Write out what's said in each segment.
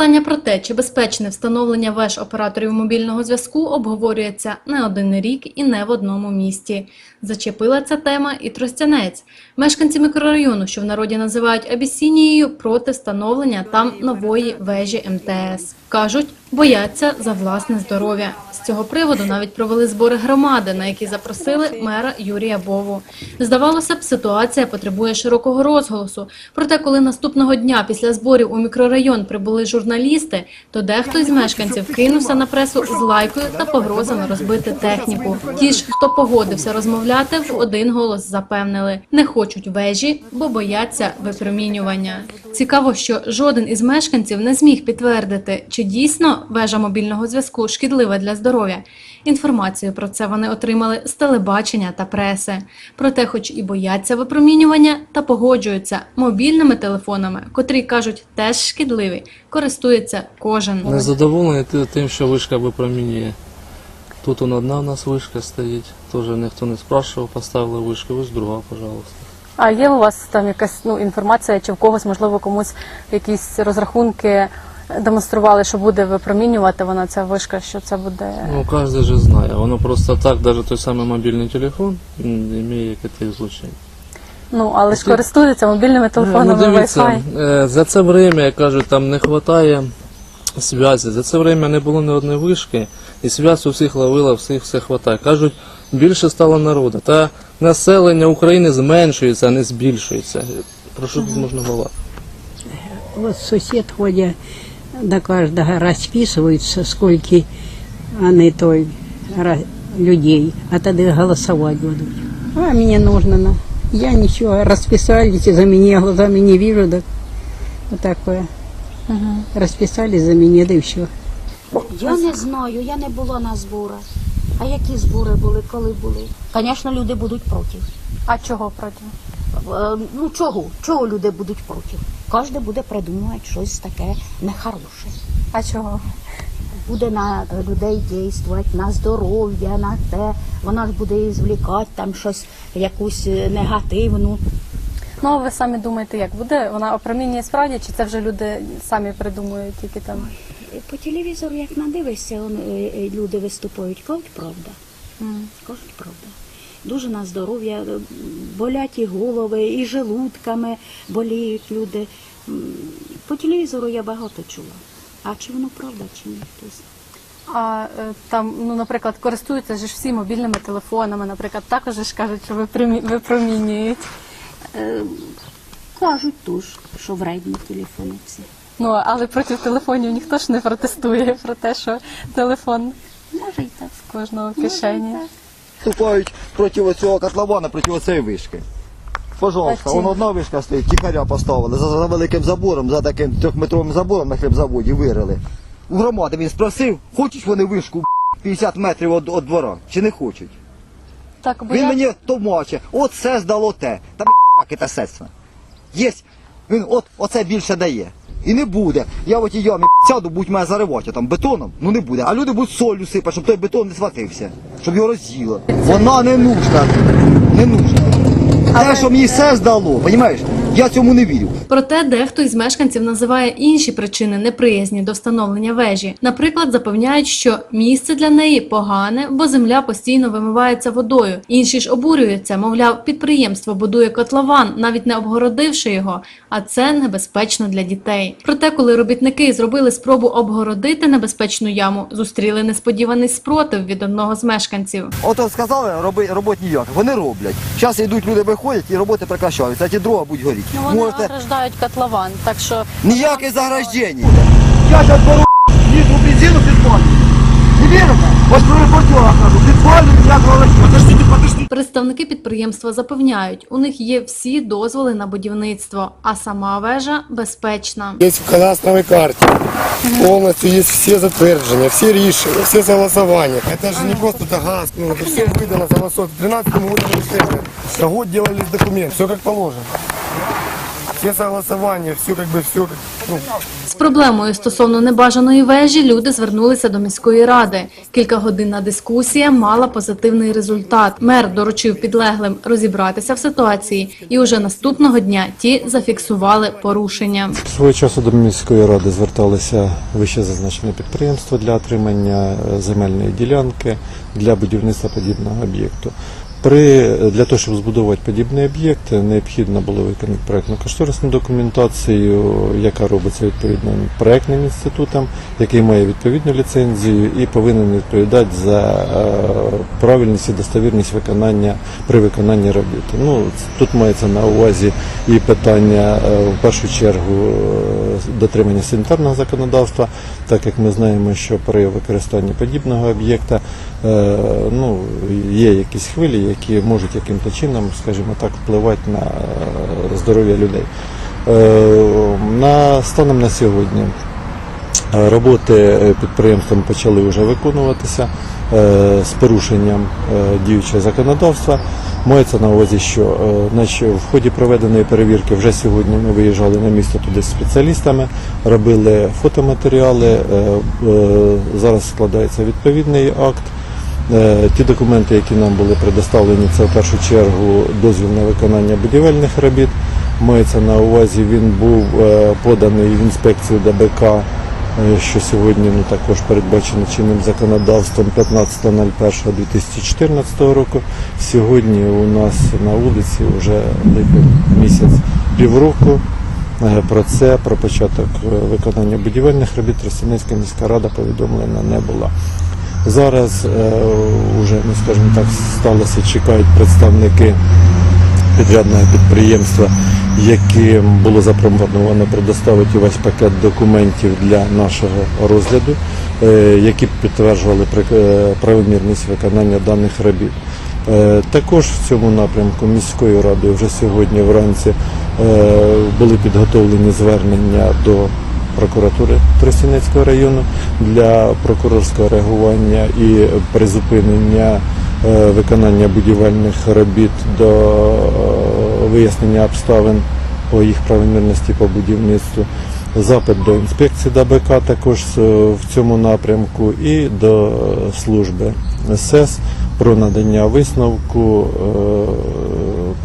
Питання про те, чи безпечне встановлення веж операторів мобільного зв'язку обговорюється не один рік і не в одному місті. Зачепила ця тема і Тростянець. Мешканці мікрорайону, що в народі називають Абісінією, проти встановлення там нової вежі МТС. Кажуть, бояться за власне здоров'я. З цього приводу навіть провели збори громади, на які запросили мера Юрія Бову. Здавалося б, ситуація потребує широкого розголосу. Проте, коли наступного дня після зборів у мікрорайон прибули журналісти, то дехто із мешканців кинувся на пресу з лайкою та погрозами розбити техніку. Ті ж, хто погодився розмовляти, в один голос запевнили, не хочуть вежі, бо бояться випромінювання. Цікаво, що жоден із мешканців не зміг підтвердити, чи дійсно вежа мобільного зв'язку шкідлива для здоров'я. Інформацію про це вони отримали з телебачення та преси. Проте, хоч і бояться випромінювання, та погоджуються мобільними телефонами, котрі кажуть теж шкідливі, користується кожен. Незадоволений ти- тим, що вишка випромінює. Тут он одна у нас вишка стоїть, теж ніхто не спрашував, поставили вишку, ось друга, пожалуйста. А є у вас там якась ну, інформація, чи в когось, можливо, комусь якісь розрахунки демонстрували, що буде випромінювати вона ця вишка, що це буде. Ну, кожен же знає. Воно просто так, навіть той самий мобільний телефон м, має якесь злучення. Ну, але ж Якщо- користуються мобільними телефонами, ну, Wi-Fi. е, за це время, як кажуть, там не вистачає зв'язі. За це время не було ні одної вишки, і зв'язь у всіх ловила, всіх все вистачає. Кажуть, більше стало народу. Та населення України зменшується, а не збільшується. Про що тут можна говорити? Вот сусед ходя до каждого расписываются, сколько они той людей, а тогда голосовать будут. А мне нужно, на. я ничего, расписались, и за меня глазами не вижу, да вот такое. Расписались за меня, да и все. Я не знаю, я не була на зборах. А які збори були, коли були? Звісно, люди будуть проти. А чого проти? Е, Ну чого? Чого люди будуть проти? Кожен буде придумувати щось таке нехороше. А чого? Буде на людей дійствувати, на здоров'я, на те. Вона ж буде звлікати там щось, якусь е, негативну. Ну, а ви самі думаєте, як буде? Вона опромінює справді, чи це вже люди самі придумують тільки там? По телевізору, як надивишся, е, люди виступають, кажуть правда. Кажуть правда. Дуже на здоров'я, болять і голови, і желудками боліють люди. По телевізору я багато чула. А чи воно правда, чи ні? Хтось. А е, там, ну, наприклад, користуються ж всі мобільними телефонами, наприклад, також ж кажуть, що випромі- випромінюють. Е, кажуть тож, що вредні телефони всі. Ну, але проти телефонів ніхто ж не протестує про те, що телефон Може й так. в кожного в кишені. Вступають проти цього котлована, проти цієї вишки. Пожалуйста, вон одна вишка стоїть, тихаря поставили за, за великим забором, за таким трьохметровим забором на хлібзаводі вирили. У громади він спросив, хочуть вони вишку 50 метрів від, від двора, чи не хочуть. Так, бо Він я... мені томаче, от це здало те. Та це сестра. Є, він от оце більше дає. І не буде. Я в отій ямі сяду, будь мене заривати там бетоном, ну не буде. А люди будуть солью сипати, щоб той бетон не сватився, щоб його роз'їло. Вона не нужна. Не нужна. Те, що мені все здало, розумієш? Я цьому не вірю. Проте дехто із мешканців називає інші причини неприязні до встановлення вежі. Наприклад, запевняють, що місце для неї погане, бо земля постійно вимивається водою. Інші ж обурюються, мовляв, підприємство будує котлован, навіть не обгородивши його, а це небезпечно для дітей. Проте, коли робітники зробили спробу обгородити небезпечну яму, зустріли несподіваний спротив від одного з мешканців. Ото сказали, роби, роботи ніяких. Вони роблять. Зараз йдуть, люди виходять і роботи прекращаються, а ті дрова будуть горіти. Ну, вони Можете ограждають котлован, так що ніяких заграждень. Я зараз беру літру бензину підпалю. Не вірите? Ось при репортерах кажу, підпалю, ніякого Подождіть, подождіть. Представники підприємства запевняють, у них є всі дозволи на будівництво, а сама вежа безпечна. Есть в кадастровой карте. Полностью есть все затверждения, все решения, все согласования. Это же не просто это газ, ну, это все выдано согласовано. В 13 году решение. Год делались документы, все как положено. все согласования, все как бы все. Ну, З проблемою стосовно небажаної вежі люди звернулися до міської ради. Кількагодинна дискусія мала позитивний результат. Мер доручив підлеглим розібратися в ситуації, і уже наступного дня ті зафіксували порушення. Свого часу до міської ради зверталися вище зазначені підприємства для отримання е, земельної ділянки для будівництва подібного об'єкту. При для того, щоб збудувати подібний об'єкт, необхідно було виконати проектну кошторисну документацію, яка робиться відповідним проектним інститутом, який має відповідну ліцензію і повинен відповідати за е, правильність і достовірність виконання при виконанні робіт. Ну тут мається на увазі і питання е, в першу чергу е, дотримання санітарного законодавства, так як ми знаємо, що при використанні подібного об'єкта ну, є якісь хвилі, які можуть яким-то чином, скажімо так, впливати на е, здоров'я людей. Е, На станом на сьогодні Е, Роботи е, підприємством почали вже виконуватися е, з порушенням е, діючого законодавства. Мається на увазі, що е, значить, в ході проведеної перевірки вже сьогодні ми виїжджали на місто туди з спеціалістами, робили фотоматеріали. е, е, Зараз складається відповідний акт. Е, Ті документи, які нам були предоставлені, це в першу чергу дозвіл на виконання будівельних робіт. Мається на увазі, він був е, поданий в інспекцію ДБК, е, що сьогодні ну, також передбачено чинним законодавством 15.01.2014 року. Сьогодні у нас на вулиці вже місяць півроку. Про це, про початок виконання будівельних робіт Тростянецька міська рада повідомлена не була. Зараз е, уже, ну скажімо так, сталося, чекають представники підрядного підприємства, яким було запропоновано предоставити весь пакет документів для нашого розгляду, е, які підтверджували е, правомірність виконання даних робіт. Е, Також в цьому напрямку міською радою вже сьогодні вранці е, були підготовлені звернення до прокуратури Тростянецького району для прокурорського реагування і призупинення е, виконання будівельних робіт до е, вияснення обставин по їх правомірності по будівництву. Запит до інспекції ДБК також е, в цьому напрямку і до служби СЕС про надання висновку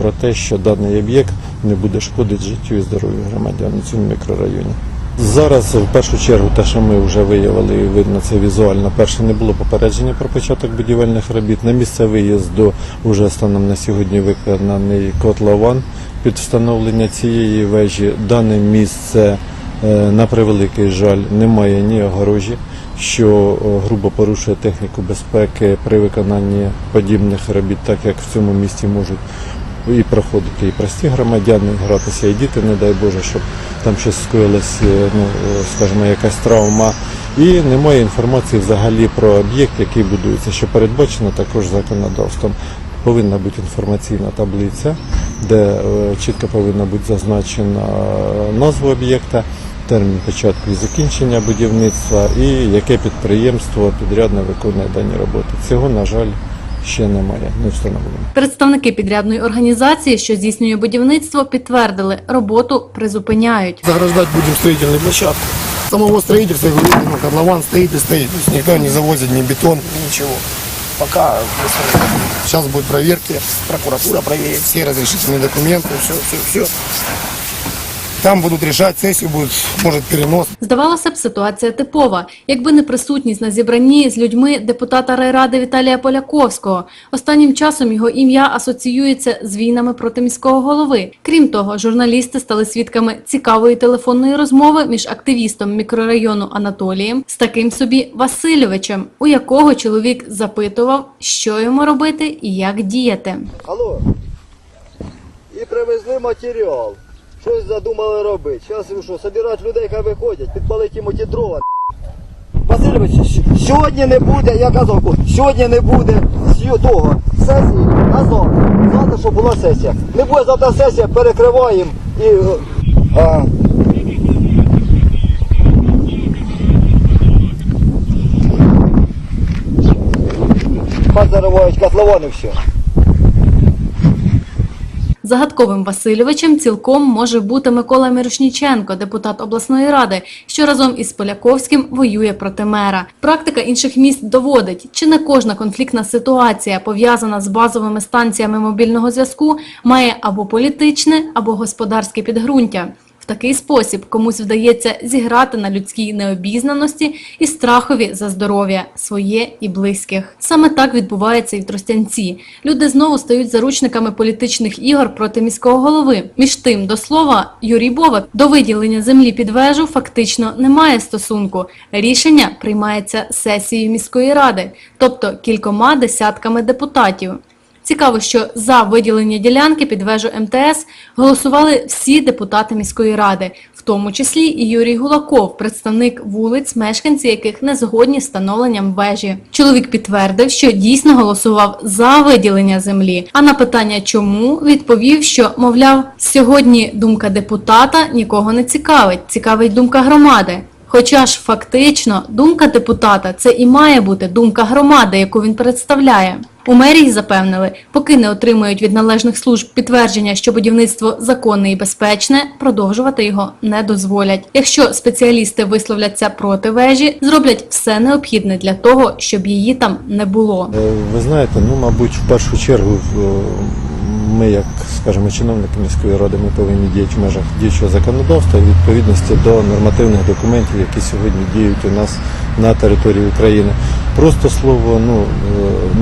про те, що даний об'єкт не буде шкодити життю і здоров'ю громадян у цьому мікрорайоні. Зараз в першу чергу те, що ми вже виявили, видно це візуально. Перше не було попередження про початок будівельних робіт. На місце виїзду вже станом на сьогодні виконаний котлован під встановлення цієї вежі. Дане місце, е, на превеликий жаль, немає ні огорожі, що е, грубо порушує техніку безпеки при виконанні подібних робіт, так як в цьому місті можуть і проходити і прості громадяни, гратися, і діти, не дай Боже, щоб там щось скоїлось, е, ну, е, скажімо, якась травма. І немає інформації взагалі про об'єкт, який будується, що передбачено також законодавством. Повинна бути інформаційна таблиця, де е, чітко повинна бути зазначена назва об'єкта, термін початку і закінчення будівництва, і яке підприємство підрядно виконує дані роботи. Цього, на жаль, ще немає, не встановлено. Представники підрядної організації, що здійснює будівництво, підтвердили, роботу призупиняють. заграждать будем строительную площадку. Самого строительства, я говорю, ну, котлован стоит и стоит. То есть никто не завозит ни бетон, ничего. Пока сейчас будут проверки, прокуратура проверит все разрешительные документы, все, все, все. Там будут решать, сессию будет, может, перенос. Здавалося б, ситуація типова, якби не присутність на зібранні з людьми депутата райради Віталія Поляковського. Останнім часом його ім'я асоціюється з війнами проти міського голови. Крім того, журналісти стали свідками цікавої телефонної розмови між активістом мікрорайону Анатолієм з таким собі Васильовичем, у якого чоловік запитував, що йому робити і як діяти. Алло. І привезли матеріал. Щось задумали робити. Зараз що, собирати людей, хай виходять, підпалити їм ті дрова. Васильович, сьогодні не буде, я казав, сьогодні не буде того сесії на завтра. Завтра, щоб була сесія. Не буде завтра сесія, перекриваємо і. е, А, хай заривають котловани все. Загадковим Васильовичем цілком може бути Микола Мірошніченко, депутат обласної ради, що разом із Поляковським воює проти мера. Практика інших міст доводить, чи не кожна конфліктна ситуація, пов'язана з базовими станціями мобільного зв'язку, має або політичне, або господарське підґрунтя. Такий спосіб комусь вдається зіграти на людській необізнаності і страхові за здоров'я своє і близьких. Саме так відбувається і в Тростянці. Люди знову стають заручниками політичних ігор проти міського голови. Між тим, до слова, Юрій Бовак до виділення землі під вежу фактично не має стосунку. Рішення приймається сесією міської ради, тобто кількома десятками депутатів. Цікаво, що за виділення ділянки під вежу МТС голосували всі депутати міської ради, в тому числі і Юрій Гулаков, представник вулиць, мешканці яких не згодні з встановленням вежі. Чоловік підтвердив, що дійсно голосував за виділення землі. А на питання, чому відповів, що мовляв, сьогодні думка депутата нікого не цікавить, цікавить думка громади. Хоча ж фактично думка депутата це і має бути думка громади, яку він представляє. У мерії запевнили, поки не отримують від належних служб підтвердження, що будівництво законне і безпечне, продовжувати його не дозволять. Якщо спеціалісти висловляться проти вежі, зроблять все необхідне для того, щоб її там не було. Е, Ви знаєте, ну, мабуть, в першу чергу е, ми, як скажімо, чиновники міської ради, ми повинні діяти в межах діючого законодавства відповідності до нормативних документів, які сьогодні діють у нас на території України. Просто слово ну е,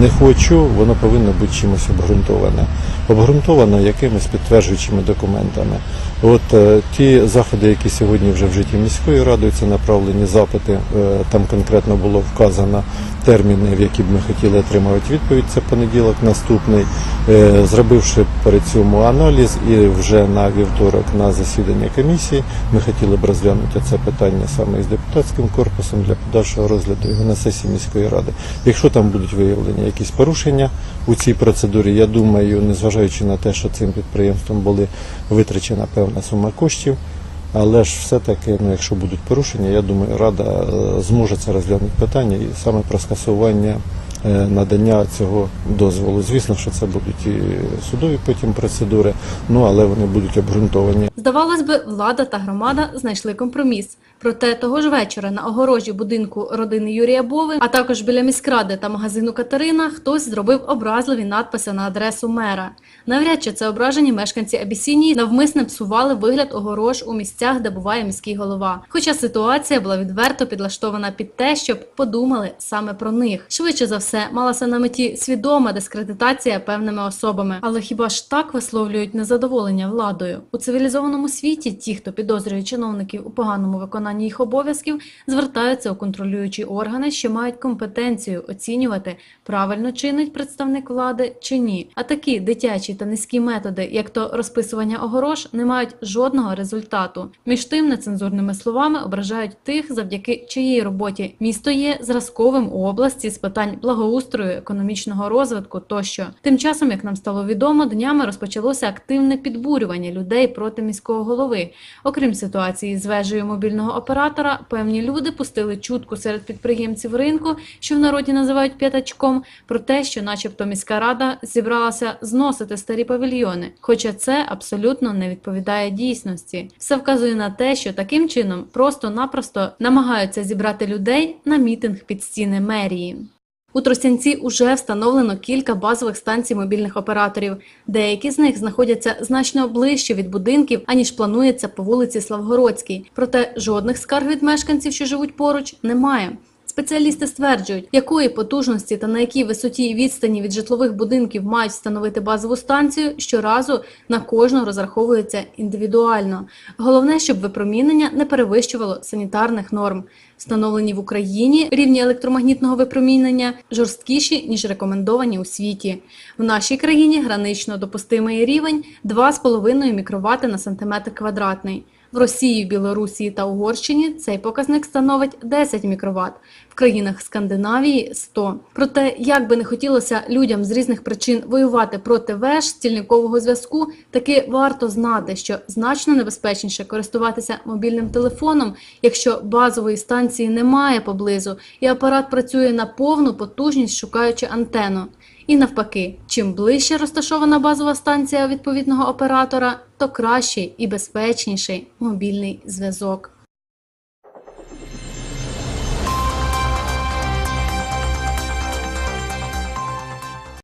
не хочу, воно повинно бути чимось обґрунтоване. Обґрунтовано якимись підтверджуючими документами. От е, ті заходи, які сьогодні вже вжиті міською радою, це направлені запити. е, Там конкретно було вказано терміни, в які б ми хотіли отримати відповідь. Це понеділок наступний. Е, Зробивши перед цьому аналіз, і вже на вівторок на засідання комісії ми хотіли б розглянути це питання саме із депутатським корпусом для подальшого розгляду його на сесії міської ради. Якщо там будуть виявлені якісь порушення у цій процедурі, я думаю, незважаючи на те, що цим підприємством були витрачена певна сума коштів. Але ж все-таки, ну, якщо будуть порушення, я думаю, Рада е, зможе це розглянути питання і саме про скасування е, надання цього дозволу. Звісно, що це будуть і судові потім процедури, ну але вони будуть обґрунтовані. Здавалось би, влада та громада знайшли компроміс. Проте того ж вечора на огорожі будинку родини Юрія Бови, а також біля міськради та магазину Катерина, хтось зробив образливі надписи на адресу мера. Навряд чи це ображені мешканці Абісінії навмисне псували вигляд огорож у місцях, де буває міський голова. Хоча ситуація була відверто підлаштована під те, щоб подумали саме про них. Швидше за все, малася на меті свідома дискредитація певними особами. Але хіба ж так висловлюють незадоволення владою? У цивілізованому світі ті, хто підозрює чиновників у поганому виконанні їх обов'язків, звертаються у контролюючі органи, що мають компетенцію оцінювати, правильно чинить представник влади чи ні. А такі дитячі та низькі методи, як то розписування огорож, не мають жодного результату. Між тим, нецензурними словами ображають тих, завдяки чиїй роботі місто є зразковим у області з питань благоустрою, економічного розвитку тощо. Тим часом, як нам стало відомо, днями розпочалося активне підбурювання людей проти міського голови. Окрім ситуації з вежею мобільного оператора, певні люди пустили чутку серед підприємців ринку, що в народі називають п'ятачком, про те, що, начебто, міська рада зібралася зносити старі павільйони. Хоча це абсолютно не відповідає дійсності. Все вказує на те, що таким чином просто-напросто намагаються зібрати людей на мітинг під стіни мерії. У Тростянці уже встановлено кілька базових станцій мобільних операторів. Деякі з них знаходяться значно ближче від будинків, аніж планується по вулиці Славгородській. Проте жодних скарг від мешканців, що живуть поруч, немає. Спеціалісти стверджують, якої потужності та на якій висоті і відстані від житлових будинків мають встановити базову станцію, щоразу на кожну розраховується індивідуально. Головне, щоб випромінення не перевищувало санітарних норм. Встановлені в Україні рівні електромагнітного випромінення жорсткіші, ніж рекомендовані у світі. В нашій країні гранично допустимий рівень 2,5 мікровати на сантиметр квадратний. В Росії, Білорусі та Угорщині цей показник становить 10 мікроват, в країнах Скандинавії 100. Проте, як би не хотілося людям з різних причин воювати проти веж стільникового зв'язку, таки варто знати, що значно небезпечніше користуватися мобільним телефоном, якщо базової станції немає поблизу, і апарат працює на повну потужність, шукаючи антенну. І навпаки, чим ближче розташована базова станція відповідного оператора, то кращий і безпечніший мобільний зв'язок.